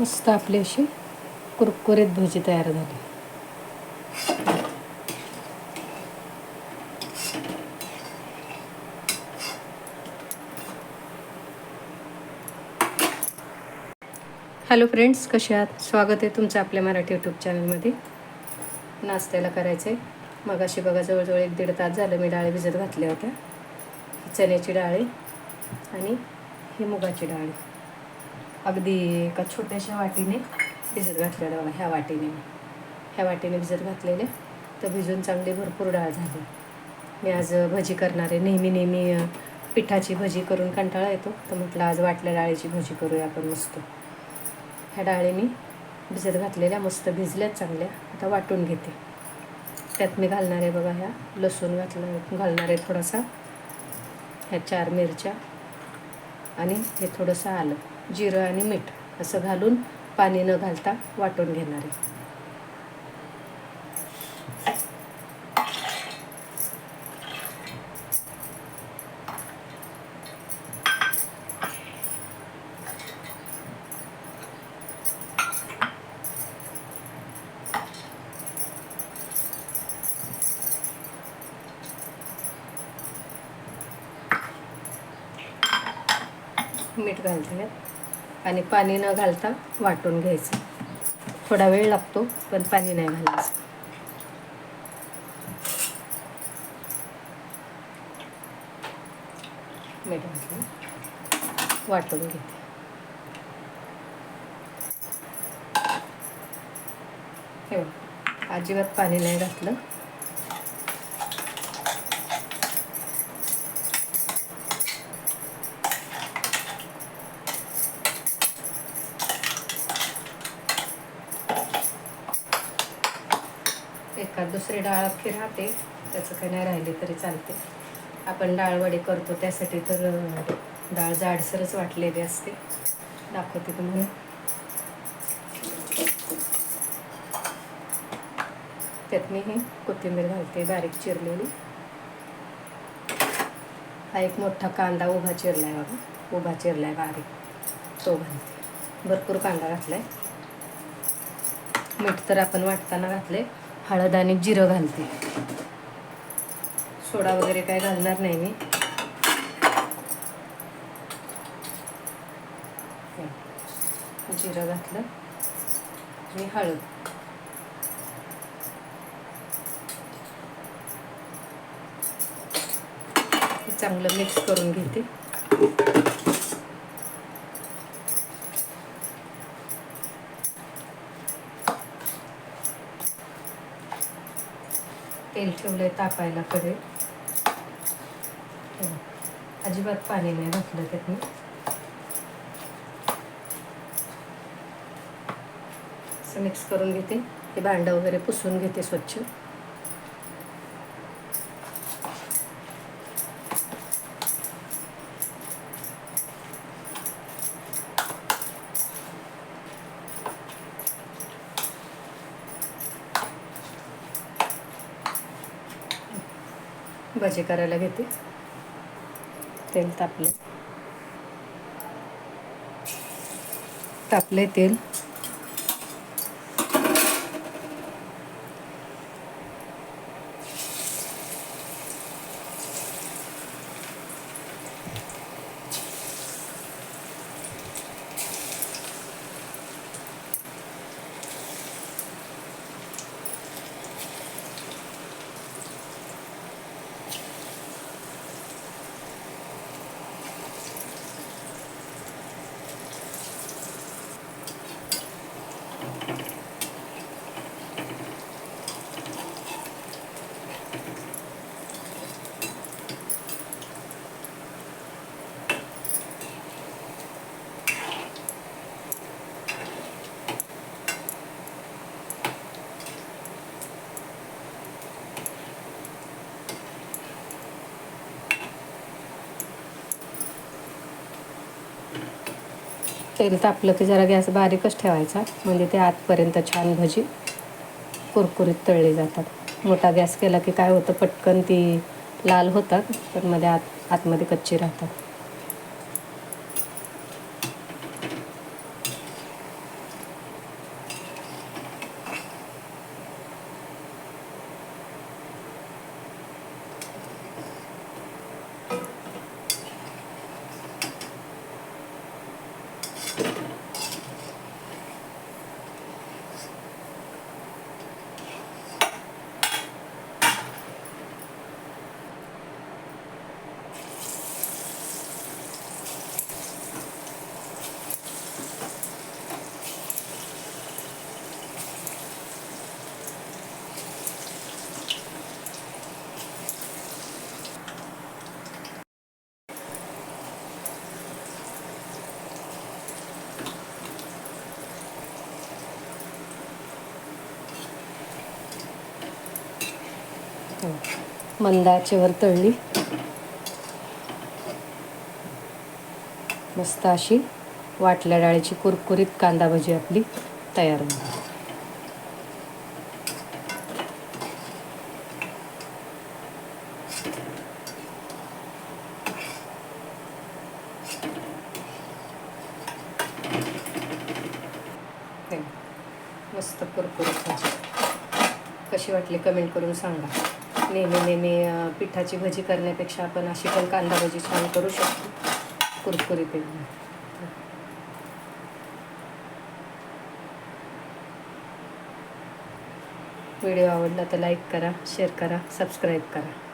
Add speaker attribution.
Speaker 1: मस्त आपली अशी कुरकुरीत भजी तयार झाली. हॅलो फ्रेंड्स कसे आहात? स्वागत आहे तुमचं आपल्या मराठी यूट्यूब चॅनलमध्ये नाश्त्याला करायचं आहे मग अशी बघा जवळजवळ एक दीड तास झालं मी डाळी भिजत घातल्या होत्या. चण्याची डाळी आणि ही मुगाची डाळ. अगदी एका छोट्याशा वाटीने भिजत घातलेलं बघा ह्या वाटीने. ह्या वाटीने भिजत घातलेले तर भिजून चांगली भरपूर डाळ झाली. मी आज भजी करणारे नेहमी नेहमी पिठाची भजी करून कंटाळा येतो. तर म्हटलं आज वाटल्या डाळीची भजी करूया आपण मस्त. ह्या डाळी मी भिजत घातलेल्या मस्त भिजल्यात चांगल्या. आता वाटून घेते. त्यात मी घालणार आहे बघा ह्या लसूण घातलं घालणार आहे थोडासा. ह्या चार मिरच्या. आणि हे थोडंसं आलं. जिरं आणि मीठ असं घालून पाणी न घालता वाटून घेणार. आहे मीठ घालते आणि पाणी न घालता वाटून घ्यायचं. थोडा वेळ लागतो पण पाणी नाही घालायचं. मीठ घातलं वाटून घेते. हे अजिबात पाणी नाही घातलं. का दुसरी डाळ अख्खी राहते. त्याचं काही नाही राहिले तरी चालते. आपण डाळवडे करतो त्यासाठी तर डाळ जाडसरच वाटलेली असते. दाखवते तुम्हाला. त्यात मी ही कोथिंबीर घालते बारीक चिरलेली. हा एक मोठा कांदा उभा चिरलाय बघा. उभा चिरलाय बारीक. तो घालते. भरपूर कांदा घातलाय. मीठ तर आपण वाटताना घातले हळद आणि जिरं घालते. सोडा वगैरे काय घालणार नाही मी. जिरं घातलं. आणि हळद. हे चांगलं मिक्स करून घेते. तेल ठेवलंय तापायला कडे. अजिबात पाणी नाही घातलं त्यात मी असं मिक्स करून घेते. हे भांडं वगैरे पुसून घेते स्वच्छ. भजी करायला घेते. तेल तापले तापले तेल. तेल तापलं की जरा गॅस बारीकच ठेवायचा. म्हणजे ते आतपर्यंत छान भजी कुरकुरीत तळली जातात. मोठा गॅस केला की काय होतं पटकन ती लाल होतात पण मध्ये आत आतमध्ये कच्ची राहतात. मंद आचेवर तळली. मस्त अशी वाटल्या डाळीची कुरकुरीत कांदा भजी आपली तयार होईल मस्त कुरकुरीत भाजी. कशी वाटली कमेंट करून सांगा. नेहमी नेहमी पिठाची भजी करण्यापेक्षा आपण अशी पण कांदा भजी छान करू शकतो. कुरकुरीत एकदम. व्हिडिओ आवडला तर लाईक करा शेअर करा सबस्क्राईब करा.